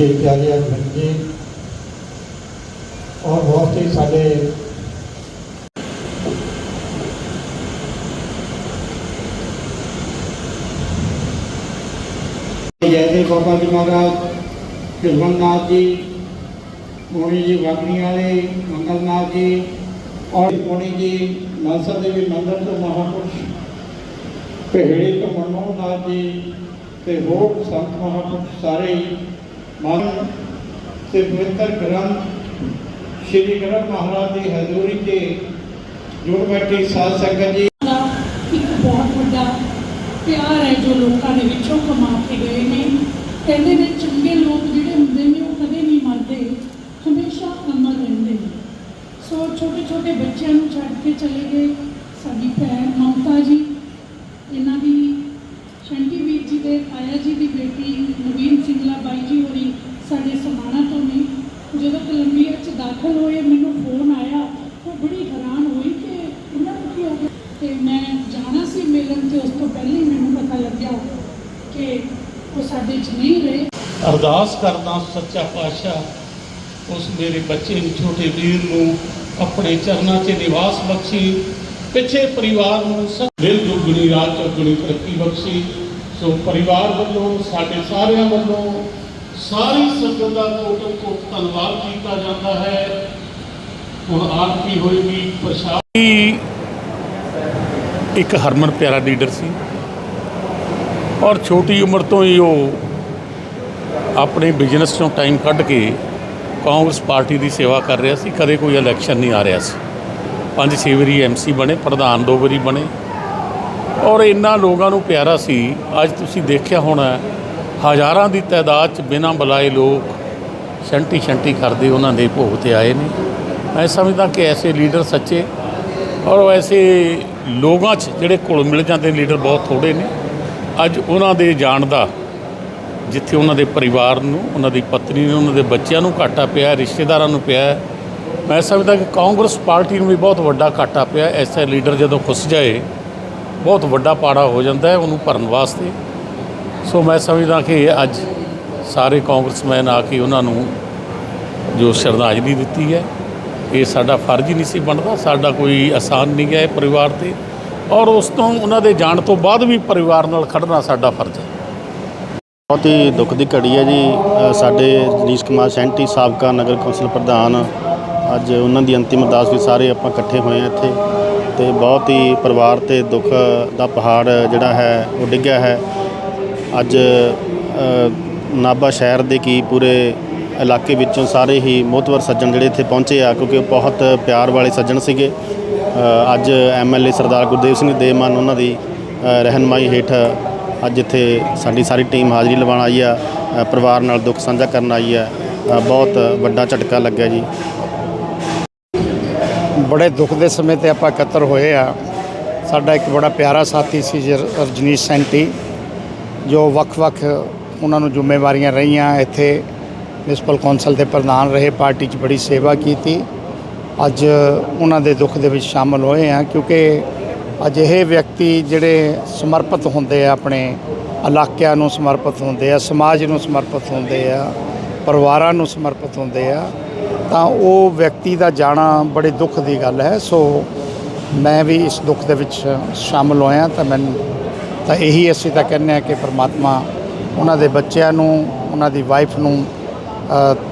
ਬੜੇ ਪਿਆਰੇ ਅਰਜਨ ਜੀ ਔਰ ਬਹੁਤ ਹੀ ਸਾਡੇ ਜੈਸੇ ਬਾਬਾ ਜੀ ਮਹਾਰਾਜ ਨਾਥ ਜੀ, ਮੋਹਣੀ ਜੀ ਵਾਗਣੀ ਵਾਲੇ ਮੰਗਲਨਾਥ ਜੀ ਔਰ ਮੋਹਣੀ ਜੀ ਨਾਸਾ ਦੇਵੀ ਮੰਦਰ ਤੋਂ ਮਹਾਪੁਰਸ਼ ਪਹਿੜੇ ਤੋਂ ਮਨਮੋਹਨ ਜੀ ਤੇ ਹੋਰ ਸੰਤ ਮਹਾਪੁਰਸ਼ ਸਾਰੇ ਹੀ ਮਨ ਤੇ ਪਵਿੱਤਰ ਗ੍ਰੰਥ ਸ਼੍ਰੀ ਗ੍ਰੰਥ ਮਹਾਰਾਜ ਦੀ ਹਜ਼ੂਰੀ ਤੇ ਜੁੜ ਬੈਠੀ ਸਾਧ ਸੰਗਤ ਜੀ। ਦਾ ਇੱਕ ਬਹੁਤ ਵੱਡਾ ਪਿਆਰ ਹੈ ਜੋ ਲੋਕਾਂ ਦੇ ਵਿੱਚੋਂ ਕਮਾ ਕੇ ਗਏ ਨੇ। ਕਹਿੰਦੇ ਨੇ, ਚੰਗੇ ਲੋਕ ਜਿਹੜੇ ਹੁੰਦੇ ਨੇ, ਉਹ ਕਦੇ ਨਹੀਂ ਮਰਦੇ। ਹਮੇਸ਼ਾ ਅਮਰ ਰਹਿੰਦੇ ਨੇ। ਸੋ ਛੋਟੇ ਛੋਟੇ ਬੱਚਿਆਂ ਨੂੰ ਛੱਡ ਕੇ ਚਲੇ ਗਏ ਸਾਡੀ ਭੈਣ ਮਮਤਾ ਜੀ। ਇਹਨਾਂ ਦੀ ਸ਼ੰਟੀ ਵੀਰ ਜੀ ਦੇ ਆਇਆ ਜੀ ਦੀ ਬੇਟੀ ਨਵੀਨ ਸਿੰਘ ਬਾਈ ਜੀ ਹੋਰੀ ਸਾਡੇ ਸਮਾਣਾ ਤੋਂ ਨੇ ਜਦੋਂ ਕੋਲੰਬੀਆ 'ਚ ਦਾਖਲ ਹੋਏ, ਮੈਨੂੰ ਫੋਨ ਆਇਆ। ਉਹ ਬੜੀ ਹੈਰਾਨ ਹੋਈ ਕਿ ਇਹਨਾਂ ਨੂੰ ਕੀ ਹੋ ਗਿਆ? ਤੇ ਮੈਂ ਜਾਣਾ ਸੀ ਮਿਲਣ ਤੇ ਉਸ ਤੋਂ ਪਹਿਲਾਂ ਮੈਨੂੰ ਪਤਾ ਲੱਗਿਆ ਕਿ ਉਹ ਸਾਡੇ 'ਚ ਨਹੀਂ ਰਹੇ। ਅਰਦਾਸ ਕਰਦਾ ਸੱਚਾ ਪਾਤਸ਼ਾਹ, ਉਸ ਮੇਰੇ ਬੱਚੇ ਨੂੰ, ਛੋਟੇ ਵੀਰ ਨੂੰ, ਆਪਣੇ ਚਰਨਾਂ 'ਚ ਨਿਵਾਸ ਬਖਸ਼ੀ, ਪਿੱਛੇ ਪਰਿਵਾਰ ਨੂੰ ਦਿਲ ਦੁਗਣੀ, ਰਾਤ ਚੌਗਣੀ ਤਰੱਕੀ ਬਖਸ਼ੀ। ਸੋ ਪਰਿਵਾਰ ਵੱਲੋਂ, ਸਾਡੇ ਸਾਰਿਆਂ ਵੱਲੋਂ ਸਾਰੀ ਸੰਗਤ ਦਾ ਕੋਟਨ ਕੋਟ ਧੰਨਵਾਦ ਕੀਤਾ ਜਾਂਦਾ ਹੈ। ਹੁਣ ਆਰਤੀ ਹੋਏਗੀ, ਪ੍ਰਸ਼ਾਦ ਇੱਕ ਹਰਮਨ ਪਿਆਰਾ ਲੀਡਰ ਸੀ ਔਰ ਛੋਟੀ ਉਮਰ ਤੋਂ ਹੀ ਉਹ ਆਪਣੇ ਬਿਜ਼ਨਸ ਤੋਂ ਟਾਈਮ ਕੱਢ ਕੇ ਕਾਂਗਰਸ ਪਾਰਟੀ ਦੀ ਸੇਵਾ ਕਰ ਰਿਹਾ ਸੀ। ਕਦੇ ਕੋਈ ਇਲੈਕਸ਼ਨ ਨਹੀਂ ਆ ਰਿਹਾ ਸੀ। ਪੰਜ ਛੇ ਵਾਰੀ ਐਮਸੀ ਬਣੇ, ਪ੍ਰਧਾਨ ਦੋ ਵਾਰੀ ਬਣੇ। ਔਰ ਇੰਨਾ ਲੋਕਾਂ ਨੂੰ ਪਿਆਰਾ ਸੀ। ਅੱਜ ਤੁਸੀਂ ਦੇਖਿਆ ਹੋਣਾ ਹਜ਼ਾਰਾਂ ਦੀ ਤਾਦਾਦ 'ਚ ਬਿਨਾਂ ਬੁਲਾਏ ਲੋਕ ਸ਼ੰਟੀ ਸ਼ੰਟੀ ਕਰਦੇ ਉਹਨਾਂ ਦੇ ਭੋਗ ਤੇ ਆਏ ਨੇ। ਮੈਂ ਸਮਝਦਾ ਕਿ ਐਸੇ ਲੀਡਰ ਸੱਚੇ ਔਰ ਐਸੇ ਲੋਕਾਂ 'ਚ ਜਿਹੜੇ ਘੁਲ ਮਿਲ ਜਾਂਦੇ ਲੀਡਰ ਬਹੁਤ ਥੋੜੇ ਨੇ। ਅੱਜ ਉਹਨਾਂ ਦੇ ਜਾਣ ਦਾ, ਜਿੱਥੇ ਉਹਨਾਂ ਦੇ ਪਰਿਵਾਰ ਨੂੰ, ਉਹਨਾਂ ਦੀ ਪਤਨੀ ਨੂੰ, ਉਹਨਾਂ ਦੇ ਬੱਚਿਆਂ ਨੂੰ ਘਾਟਾ ਪਿਆ ਰਿਸ਼ਤੇਦਾਰਾਂ ਨੂੰ ਪਿਆ ਮੈਂ ਸਮਝਦਾ ਕਿ ਕਾਂਗਰਸ ਪਾਰਟੀ ਨੂੰ ਵੀ ਬਹੁਤ ਵੱਡਾ ਘਾਟਾ ਪਿਆ ਐਸਾ ਲੀਡਰ ਜਦੋਂ ਖੁੱਸ ਜਾਏ ਬਹੁਤ ਵੱਡਾ ਪਾੜਾ ਹੋ ਜਾਂਦਾ ਹੈ, ਉਹਨੂੰ ਭਰਨ ਵਾਸਤੇ। ਸੋ ਮੈਂ ਸਮਝਦਾ ਕਿ ਅੱਜ ਸਾਰੇ ਕਾਂਗਰਸਮੈਨ ਆ ਕੇ ਉਹਨਾਂ ਨੂੰ ਜੋ ਸ਼ਰਧਾਂਜਲੀ ਦਿੱਤੀ ਹੈ, ਇਹ ਸਾਡਾ ਫਰਜ਼ ਹੀ ਨਹੀਂ ਸੀ ਬਣਦਾ, ਸਾਡਾ ਕੋਈ ਆਸਾਨ ਨਹੀਂ ਹੈ ਪਰਿਵਾਰ ਤੇ। ਔਰ ਉਸ ਤੋਂ ਉਹਨਾਂ ਦੇ ਜਾਣ ਤੋਂ ਬਾਅਦ ਵੀ ਪਰਿਵਾਰ ਨਾਲ ਖੜਨਾ ਸਾਡਾ ਫਰਜ਼ ਹੈ। ਬਹੁਤ ਹੀ ਦੁੱਖ ਦੀ ਘੜੀ ਹੈ ਜੀ ਸਾਡੇ ਜਨੀਸ਼ ਕੁਮਾਰ ਸੈਂਟੀ, ਸਾਬਕਾ ਨਗਰ ਕੌਂਸਲ ਪ੍ਰਧਾਨ। ਅੱਜ ਉਹਨਾਂ ਦੀ ਅੰਤਿਮ ਅਰਦਾਸ ਵੀ ਸਾਰੇ ਆਪਾਂ ਇਕੱਠੇ ਹੋਏ ਹਾਂ ਇੱਥੇ। ਤੇ ਬਹੁਤ ਹੀ ਪਰਿਵਾਰ ਤੇ ਦੁੱਖ ਦਾ ਪਹਾੜ ਜਿਹੜਾ ਹੈ ਉਹ ਡਿੱਗਿਆ ਹੈ। ਅੱਜ ਅ, ਨਾਭਾ ਸ਼ਹਿਰ ਦੇ ਕੀ ਪੂਰੇ ਇਲਾਕੇ ਵਿੱਚੋਂ ਸਾਰੇ ਹੀ ਮੋਹਤਵਰ ਸੱਜਣ ਜਿਹੜੇ ਇੱਥੇ ਪਹੁੰਚੇ ਆ ਕਿਉਂਕਿ ਉਹ ਬਹੁਤ ਪਿਆਰ ਵਾਲੇ ਸੱਜਣ ਸੀਗੇ। ਅ, ਅੱਜ ਐਮਐਲਏ ਸਰਦਾਰ ਗੁਰਦੇਵ ਸਿੰਘ ਦੇਵਮਨ ਉਹਨਾਂ ਦੀ ਅ, ਰਹਿਨਮਾਈ ਹੇਠ ਅੱਜ ਇੱਥੇ ਸਾਡੀ ਸਾਰੀ ਟੀਮ ਹਾਜ਼ਰੀ ਲਵਾਉਣ ਆਈ ਆ ਪਰਿਵਾਰ ਨਾਲ ਦੁੱਖ ਸਾਂਝਾ ਕਰਨ ਆਈ ਆ। ਬਹੁਤ ਵੱਡਾ ਝਟਕਾ ਲੱਗਿਆ ਜੀ। ਬੜੇ ਦੁੱਖ ਦੇ ਸਮੇਂ ਤੇ ਆਪਾਂ ਇਕੱਤਰ ਹੋਏ ਆ। ਸਾਡਾ ਇੱਕ ਬੜਾ ਪਿਆਰਾ ਸਾਥੀ ਸੀ ਜਰ- ਰਜਨੀਸ਼ ਸੈਂਟੀ, ਜੋ ਵੱਖ-ਵੱਖ ਉਹਨਾਂ ਨੂੰ ਜ਼ਿੰਮੇਵਾਰੀਆਂ ਰਹੀਆਂ। ਇੱਥੇ ਮਿਊਨਿਸਪਲ ਕੌਂਸਲ ਦੇ ਪ੍ਰਧਾਨ ਰਹੇ, ਪਾਰਟੀ 'ਚ ਬੜੀ ਸੇਵਾ ਕੀਤੀ। ਅੱਜ ਉਹਨਾਂ ਦੇ ਦੁੱਖ ਦੇ ਵਿੱਚ ਸ਼ਾਮਲ ਹੋਏ ਆ, ਕਿਉਂਕਿ ਅਜਿਹੇ ਵਿਅਕਤੀ ਜਿਹੜੇ ਸਮਰਪਿਤ ਹੁੰਦੇ ਆ, ਆਪਣੇ ਇਲਾਕਿਆਂ ਨੂੰ ਸਮਰਪਿਤ ਹੁੰਦੇ ਆ, ਸਮਾਜ ਨੂੰ ਸਮਰਪਿਤ ਹੁੰਦੇ ਆ, ਪਰਿਵਾਰਾਂ ਨੂੰ ਸਮਰਪਿਤ ਹੁੰਦੇ ਆ ਤਾਂ ਉਹ ਵਿਅਕਤੀ ਦਾ ਜਾਣਾ ਬੜੇ ਦੁੱਖ ਦੀ ਗੱਲ ਹੈ। ਸੋ ਮੈਂ ਵੀ ਇਸ ਦੁੱਖ ਦੇ ਵਿੱਚ ਸ਼ਾਮਲ ਹੋਇਆ ਤਾਂ ਮੈਨੂੰ ਤਾਂ ਇਹੀ ਅਸੀਂ ਤਾਂ ਕਹਿੰਦੇ ਆ ਕਿ ਪ੍ਰਮਾਤਮਾ ਉਹਨਾਂ ਦੇ ਬੱਚਿਆਂ ਨੂੰ, ਉਹਨਾਂ ਦੀ ਵਾਈਫ ਨੂੰ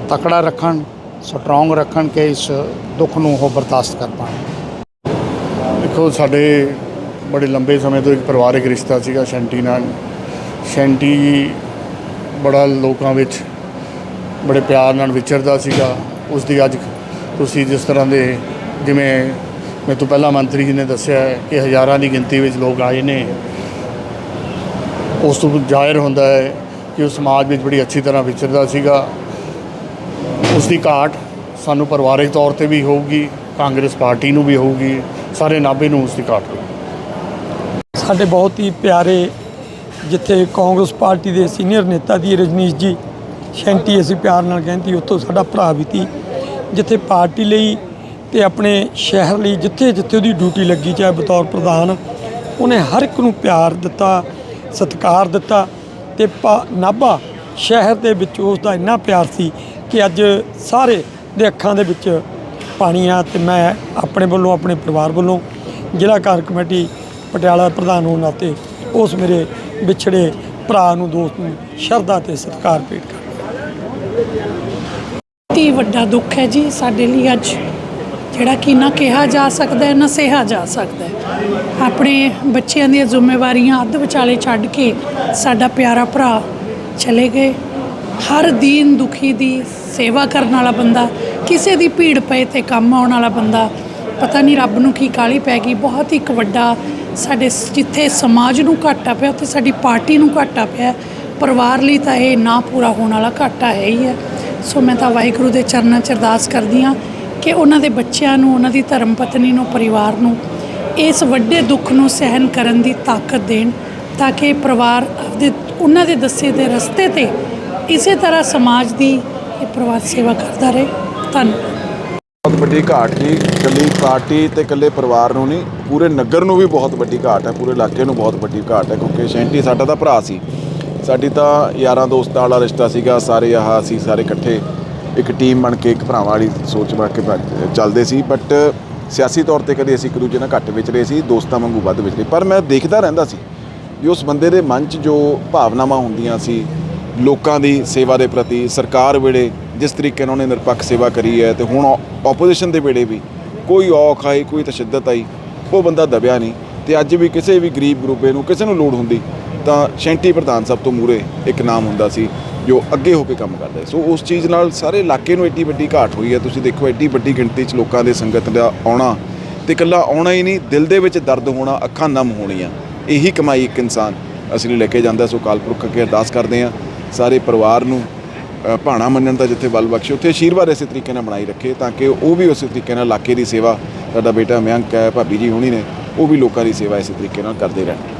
ਤਕੜਾ ਰੱਖਣ ਸਟਰੋਂਗ ਰੱਖਣ ਕਿ ਇਸ ਦੁੱਖ ਨੂੰ ਉਹ ਬਰਦਾਸ਼ਤ ਕਰ ਪਾਉਣ ਦੇਖੋ, ਸਾਡੇ ਬੜੇ ਲੰਬੇ ਸਮੇਂ ਤੋਂ ਇੱਕ ਪਰਿਵਾਰਿਕ ਰਿਸ਼ਤਾ ਸੀਗਾ ਸ਼ੈਂਟੀ ਨਾਲ। ਸ਼ੈਂਟੀ ਬੜਾ ਲੋਕਾਂ ਵਿੱਚ ਬੜੇ ਪਿਆਰ ਨਾਲ ਵਿਚਰਦਾ ਸੀਗਾ। ਉਸ ਦੀ ਅੱਜ ਤੁਸੀਂ ਜਿਸ ਤਰ੍ਹਾਂ ਦੇ ਜਿਵੇਂ ਮੇਰੇ ਤੋਂ ਪਹਿਲਾਂ ਮੰਤਰੀ ਜੀ ਨੇ ਦੱਸਿਆ ਹੈ ਕਿ ਹਜ਼ਾਰਾਂ ਦੀ ਗਿਣਤੀ ਵਿੱਚ ਲੋਕ ਆਏ ਨੇ, ਉਸ ਤੋਂ ਜ਼ਾਹਿਰ ਹੁੰਦਾ ਹੈ ਕਿ ਉਹ ਸਮਾਜ ਵਿੱਚ ਬੜੀ ਅੱਛੀ ਤਰ੍ਹਾਂ ਵਿਚਰਦਾ ਸੀਗਾ। ਉਸ ਦੀ ਘਾਟ ਸਾਨੂੰ ਪਰਿਵਾਰਕ ਤੌਰ ਤੇ ਵੀ ਹੋਊਗੀ, ਕਾਂਗਰਸ ਪਾਰਟੀ ਨੂੰ ਵੀ ਹੋਊਗੀ, ਸਾਰੇ ਨਾਭੇ ਨੂੰ ਉਸ ਦੀ ਘਾਟ ਹੋਊਗੀ। ਸਾਡੇ ਬਹੁਤ ਹੀ ਪਿਆਰੇ ਜਿੱਥੇ ਕਾਂਗਰਸ ਪਾਰਟੀ ਦੇ ਸੀਨੀਅਰ ਨੇਤਾ ਦੀ ਰਜਨੀਸ਼ ਜੀ, ਸ਼ੈਂਟੀ ਅਸੀਂ ਪਿਆਰ ਨਾਲ ਕਹਿੰਦੀ ਉੱਥੋਂ ਸਾਡਾ ਭਰਾ ਵੀ ਤੀ ਜਿੱਥੇ ਪਾਰਟੀ ਲਈ ਤੇ ਆਪਣੇ ਸ਼ਹਿਰ ਲਈ ਜਿੱਥੇ ਜਿੱਥੇ ਉਹਦੀ ਡਿਊਟੀ ਲੱਗੀ, ਚਾਹੇ ਬਤੌਰ ਪ੍ਰਧਾਨ, ਉਹਨੇ ਹਰ ਇੱਕ ਨੂੰ ਪਿਆਰ ਦਿੱਤਾ, ਸਤਿਕਾਰ ਦਿੱਤਾ ਤੇ ਪਾ- ਨਾਭਾ ਸ਼ਹਿਰ ਦੇ ਵਿੱਚ ਉਸ ਦਾ ਇੰਨਾ ਪਿਆਰ ਸੀ ਕਿ ਅੱਜ ਸਾਰੇ ਦੇ ਅੱਖਾਂ ਦੇ ਵਿੱਚ ਪਾਣੀ ਆ ਤੇ ਮੈਂ ਆਪਣੇ ਵੱਲੋਂ, ਆਪਣੇ ਪਰਿਵਾਰ ਵੱਲੋਂ ਜ਼ਿਲ੍ਹਾ ਕਾਰ ਕਮੇਟੀ ਪਟਿਆਲਾ ਪ੍ਰਧਾਨ ਹੋਣ ਨਾਤੇ ਉਸ ਮੇਰੇ ਵਿਛੜੇ ਭਰਾ ਨੂੰ, ਦੋਸਤ ਨੂੰ ਸ਼ਰਧਾ ਤੇ ਸਤਿਕਾਰ ਭੇਟ ਕਰਦਾ ਬਹੁਤ ਹੀ ਵੱਡਾ ਦੁੱਖ ਹੈ ਜੀ ਸਾਡੇ ਲਈ ਅੱਜ, ਜਿਹੜਾ ਕਿ ਨਾ ਕਿਹਾ ਜਾ ਸਕਦਾ ਹੈ, ਨਾ ਸਿਹਾ ਜਾ ਸਕਦਾ ਹੈ। ਆਪਣੇ ਬੱਚਿਆਂ ਦੀਆਂ ਜ਼ਿੰਮੇਵਾਰੀਆਂ ਅੱਧ ਵਿਚਾਲੇ ਛੱਡ ਕੇ ਸਾਡਾ ਪਿਆਰਾ ਭਰਾ ਚਲੇ ਗਏ। ਹਰ ਦੀਨ ਦੁਖੀ ਦੀ ਸੇਵਾ ਕਰਨ ਵਾਲਾ ਬੰਦਾ, ਕਿਸੇ ਦੀ ਭੀੜ ਪਏ ਤੇ ਕੰਮ ਆਉਣ ਵਾਲਾ ਬੰਦਾ, ਪਤਾ ਨਹੀਂ ਰੱਬ ਨੂੰ ਕੀ ਕਾਲੀ ਪੈ ਗਈ। ਬਹੁਤ ਹੀ ਇੱਕ ਵੱਡਾ ਸਾਡੇ ਸ- ਜਿੱਥੇ ਸਮਾਜ ਨੂੰ ਘਾਟਾ ਪਿਆ, ਉੱਥੇ ਸਾਡੀ ਪਾਰਟੀ ਨੂੰ ਘਾਟਾ ਪਿਆ। ਪਰਿਵਾਰ ਲਈ ਤਾਂ ਇਹ ਨਾ ਪੂਰਾ ਹੋਣ ਵਾਲਾ ਘਾਟਾ ਹੈ ਹੀ ਹੈ। ਸੋ ਮੈਂ ਤਾਂ ਵਾਹਿਗੁਰੂ ਦੇ ਚਰਨਾਂ 'ਚ ਅਰਦਾਸ ਕਰਦੀ ਹਾਂ ਕਿ ਉਹਨਾਂ ਦੇ ਬੱਚਿਆਂ ਨੂੰ, ਉਹਨਾਂ ਦੀ ਧਰਮ ਪਤਨੀ ਨੂੰ, ਪਰਿਵਾਰ ਨੂੰ ਇਸ ਵੱਡੇ ਦੁੱਖ ਨੂੰ ਸਹਿਨ ਕਰਨ ਦੀ ਤਾਕਤ ਦੇਣ ਤਾਂ ਕਿ ਪਰਿਵਾਰ ਆਪਦੇ, ਉਹਨਾਂ ਦੇ ਦੱਸੇ ਦੇ ਰਸਤੇ ਤੇ ਇਸੇ ਤਰ੍ਹਾਂ ਸਮਾਜ ਦੀ ਇਹ ਪਰਿਵਾਰ ਸੇਵਾ ਕਰਦਾ ਰਹੇ। ਧੰਨਵਾਦ। ਬਹੁਤ ਵੱਡੀ ਘਾਟ ਜੀ, ਇਕੱਲੀ ਪਾਰਟੀ ਤੇ ਇਕੱਲੇ ਪਰਿਵਾਰ ਨੂੰ ਨਹੀਂ, ਪੂਰੇ ਨਗਰ ਨੂੰ ਵੀ ਬਹੁਤ ਵੱਡੀ ਘਾਟ ਹੈ, ਪੂਰੇ ਇਲਾਕੇ ਨੂੰ ਬਹੁਤ ਵੱਡੀ ਘਾਟ ਹੈ, ਕਿਉਂਕਿ ਸ਼ੈਂਟੀ ਸਾਡਾ ਦਾ ਭਰਾ ਸੀ। ਸਾਡੀ ਤਾਂ ਯਾਰਾਂ ਦੋਸਤਾਂ ਵਾਲਾ ਰਿਸ਼ਤਾ ਸੀਗਾ, ਸਾਰੇ ਆਹ ਅਸੀਂ ਸਾਰੇ ਇਕੱਠੇ ਇੱਕ ਟੀਮ ਬਣ ਕੇ, ਇੱਕ ਭਰਾਵਾਂ ਵਾਲੀ ਸੋਚ ਬਣ ਕੇ ਭੱਜ- ਚੱਲਦੇ ਸੀ ਬਟ ਸਿਆਸੀ ਤੌਰ ਤੇ ਕਦੇ ਅਸੀਂ ਇੱਕ ਦੂਜੇ ਨਾਲ ਘੱਟ ਵਿਚਰੇ ਸੀ, ਦੋਸਤਾਂ ਵਾਂਗੂ ਵੱਧ ਵਿਚਰੇ, ਪਰ ਮੈਂ ਦੇਖਦਾ ਰਹਿੰਦਾ ਸੀ ਵੀ ਉਸ ਬੰਦੇ ਦੇ ਮਨ 'ਚ ਜੋ ਭਾਵਨਾਵਾਂ ਹੁੰਦੀਆਂ ਸੀ, ਲੋਕਾਂ ਦੀ ਸੇਵਾ ਦੇ ਪ੍ਰਤੀ, ਸਰਕਾਰ ਵੇਲੇ ਜਿਸ ਤਰੀਕੇ ਨਾਲ ਉਹਨੇ ਨਿਰਪੱਖ ਸੇਵਾ ਕਰੀ ਹੈ ਤੇ ਹੁਣ ਆਪੋਜੀਸ਼ਨ ਦੇ ਵੇਲੇ ਵੀ ਕੋਈ ਔਖ ਆਈ, ਕੋਈ ਤਸ਼ੱਦਦ ਆਈ, ਉਹ ਬੰਦਾ ਦਬਿਆ ਨਹੀਂ ਤੇ ਅੱਜ ਵੀ ਕਿਸੇ ਵੀ ਗਰੀਬ ਗਰੂਪੇ ਨੂੰ ਕਿਸੇ ਨੂੰ ਲੋੜ ਹੁੰਦੀ ਤਾਂ ਸ਼ੈਂਟੀ ਪ੍ਰਧਾਨ ਸਭ ਤੋਂ ਮੂਰੇ ਇੱਕ ਨਾਮ ਹੁੰਦਾ ਸੀ, ਜੋ ਅੱਗੇ ਹੋ ਕੇ ਕੰਮ ਕਰਦਾ ਸੋ। ਉਸ ਚੀਜ਼ ਨਾਲ ਸਾਰੇ ਇਲਾਕੇ ਨੂੰ ਐਡੀ ਵੱਡੀ ਘਾਟ ਹੋਈ ਹੈ। ਤੁਸੀਂ ਦੇਖੋ ਐਡੀ ਵੱਡੀ ਗਿਣਤੀ 'ਚ ਲੋਕਾਂ ਦੇ ਸੰਗਤ ਦਾ ਆਉਣਾ ਤੇ ਇਕੱਲਾ ਆਉਣਾ ਹੀ ਨਹੀਂ, ਦਿਲ ਦੇ ਵਿੱਚ ਦਰਦ ਹੋਣਾ, ਅੱਖਾਂ ਨਮ ਹੋਣੀਆਂ, ਇਹੀ ਕਮਾਈ ਇੱਕ ਇਨਸਾਨ ਅਸੀਂ ਲੈ ਕੇ ਜਾਂਦਾ। ਸੋ ਕਾਲਪੁਰਖ ਅੱਗੇ ਅਰਦਾਸ ਕਰਦੇ ਹਾਂ, ਸਾਰੇ ਪਰਿਵਾਰ ਨੂੰ ਭਾਣਾ ਮੰਨਣ ਦਾ ਜਿੱਥੇ ਬਲ ਬਖਸ਼ੇ, ਉੱਥੇ ਆਸ਼ੀਰਵਾਦ ਇਸੇ ਤਰੀਕੇ ਨਾਲ ਬਣਾਈ ਰੱਖੇ, ਤਾਂ ਕਿ ਉਹ ਵੀ ਉਸੇ ਤਰੀਕੇ ਨਾਲ ਇਲਾਕੇ ਦੀ ਸੇਵਾ, ਸਾਡਾ ਬੇਟਾ ਮਯੰਕ ਹੈ, ਭਾਬੀ ਜੀ ਹੁਣੀ ਨੇ, ਉਹ ਵੀ ਲੋਕਾਂ ਦੀ ਸੇਵਾ ਇਸੇ ਤਰੀਕੇ ਨਾਲ ਕਰਦੇ ਰਹਿਣ।